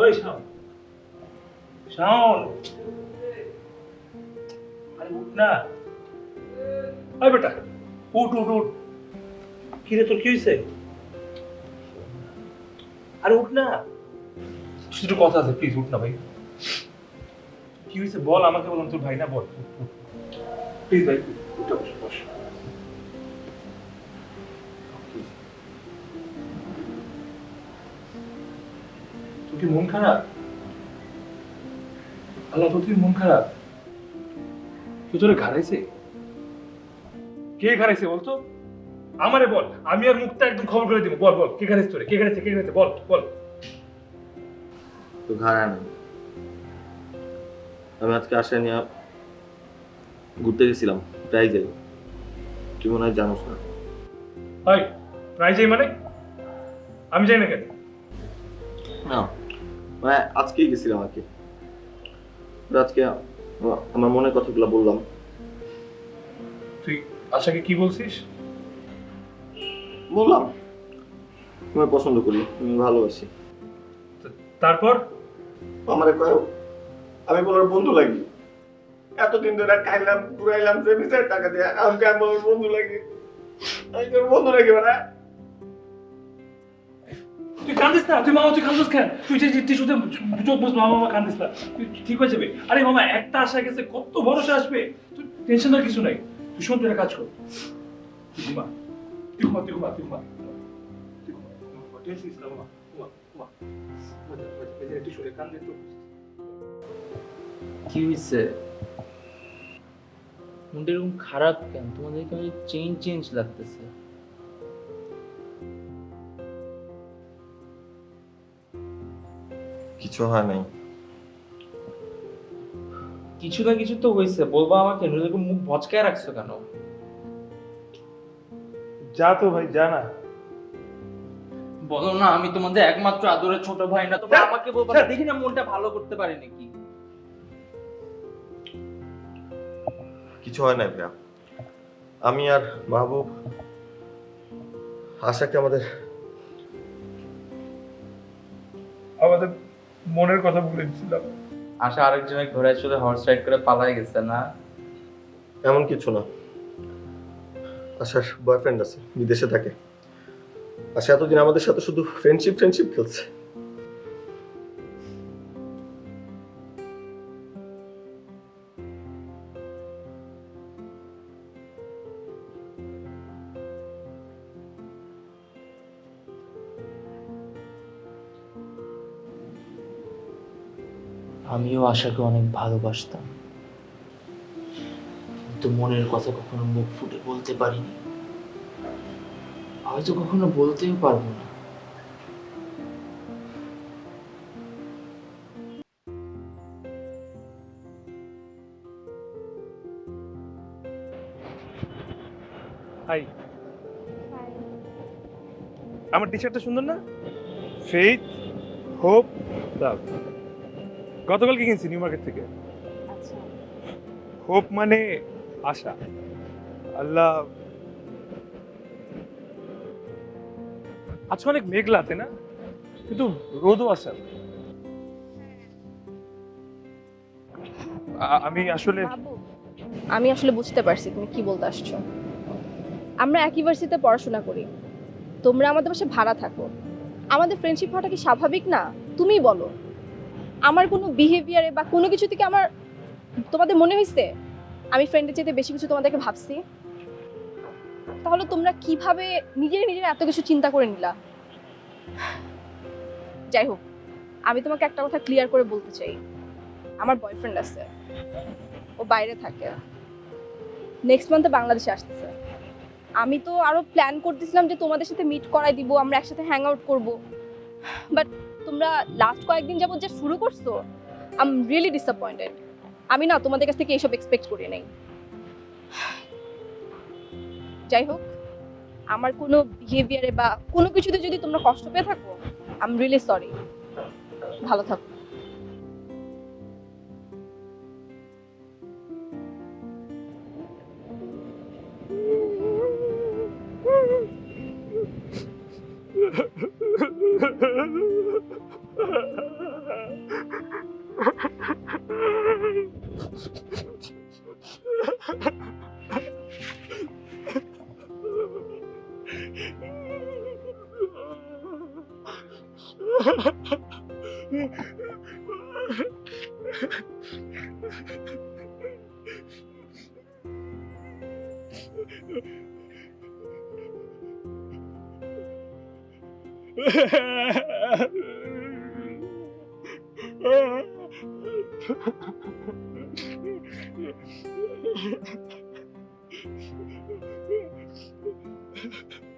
ওই শাওন। শাওন। আরে উঠ না। ওই বেটা, উঠ উঠ উঠ। কিরে, তোর কি হয়েছে আরে উঠ না। শুধু কথা আছে প্লিজ উঠ না ভাই। কি হয়েছে বল, আমাকে বল আমি তোর ভাই না বল প্লিজ ভাই উঠে, বস। কি মন খারাপ? আল্লাহ তোর কি মন খারাপ? কেউ তোরে ঘাড়াইছে? কে ঘাড়াইছে বলতো? আমারে বল আমি আর মুখটা একদম খবর করে দিব। বল বল কে ঘাড়াইছে তোরে? কে ঘাড়াইছে কে ঘাড়াইছে? বল বল। তো ঘাড়া নেই। আমি আজকে আসা নিয়ে ঘুরতে গেছিলাম প্রায় যাই তুই মনে হয় জানোস না। হাই রাই যাই মানে? আমি যাই না কেন। না। মানে আজকেই গেছিলাম আর কি। আজকে আমা- আমার মনের কথাগুলো বললাম। তুই আশাকে কি বলছিস? বললাম তুমি পছন্দ করি তুমি ভালোবাসি। তারপর? আমার কয় আমি বলার বন্ধু লাগি। এতদিন ধরে খাইলাম ঘুরাইলাম যে বিচার টাকা দিয়ে আমাকে আমার বন্ধু লাগে। আমি বন্ধু লাগে মানে। তুই কান্দিস না? তুই মামা, তুই কান্দিস কেন? তুই যে চোখ মামা মামা কান্দিস না। তুই ঠিক হয়ে যাবে। আরে মামা, একটা আশা গেছে, কত ভরসা আসবে? তুই কিছু নাই। তুই শোন, তুই কাজ কর। তুই ঘুমা। তুই ঘুমা তুই ঘুমা তুই ঘুমা। কি হয়েছে মনটা এরকম খারাপ কেন? তোমাদেরকে চেঞ্জ চেঞ্জ লাগতেছে। কিছু হয় নাই। কিছু না কিছু তো হয়েছে বলবা আমাকে এরকম মুখ ভচকায় রাখছো কেন? যা তো ভাই যা না। বলো না আমি তোমাদের একমাত্র আদরের ছোট ভাই না তোমরা আমাকে বলবা না দেখি না মনটা ভালো করতে পারি নাকি। কিছু হয় নাই ভাইয়া আমি আর মাহবুব আশাকে আমাদের আমাদের মনের কথা বলে দিছিলাম। আশা আরেকজনের ঘোড়ায় চলে হর্স রাইড করে পালাই গেছে না? এমন কিছু না। আশার বয়ফ্রেন্ড আছে বিদেশে থাকে। আশা এতদিন আমাদের সাথে শুধু ফ্রেন্ডশিপ ফ্রেন্ডশিপ খেলছে। আমিও আশাকে অনেক ভালোবাসতাম। কিন্তু মনের কথা কখনো মুখ ফুটে বলতে পারিনি। হয়তো কখনো বলতেও পারব না। হাই আমার টি শার্টটা সুন্দর না? ফেইথ হোপ লাভ গতকালকে কিনছি নিউ মার্কেট থেকে। আচ্ছা। হোপ মানে আশা। আল্লাহ। আজকে অনেক মেঘলা তাই না? কিন্তু রোদও আছে আমি আসলে আমি আসলে বুঝতে পারছি তুমি কি বলতে আসছো। আমরা একই ভার্সিটিতে পড়াশোনা করি। তোমরা আমাদের পাশে ভাড়া থাকো। আমাদের ফ্রেন্ডশিপ হওয়াটা কি স্বাভাবিক না? তুমিই বলো। আমার কোনো বিহেভিয়ারে বা কোনো কিছু থেকে আমার তোমাদের মনে হয়েছে আমি ফ্রেন্ডের চাইতে বেশি কিছু তোমাদেরকে ভাবছি? তাহলে তোমরা কীভাবে নিজের নিজের এত কিছু চিন্তা করে নিলা? যাই হোক, আমি তোমাকে একটা কথা ক্লিয়ার করে বলতে চাই। আমার বয়ফ্রেন্ড আছে। ও বাইরে থাকে। নেক্সট মান্থে বাংলাদেশে আসতেছে। আমি তো আরও প্ল্যান করতেছিলাম যে তোমাদের সাথে মিট করাই দিব, আমরা একসাথে হ্যাং আউট করব। বাট তোমরা লাস্ট কয়েকদিন যাবত যে শুরু করছ আই এম রিয়েলি ডিসঅ্যাপয়েন্টেড আমি না তোমাদের কাছ থেকে এইসব এক্সপেক্ট করি নাই। যাই হোক, আমার কোনো বিহেভিয়ারে বা কোনো কিছুতে যদি তোমরা কষ্ট পেয়ে থাকো আই এম রিয়েলি সরি ভালো থাকো। Ha ha ha ha! Yeah.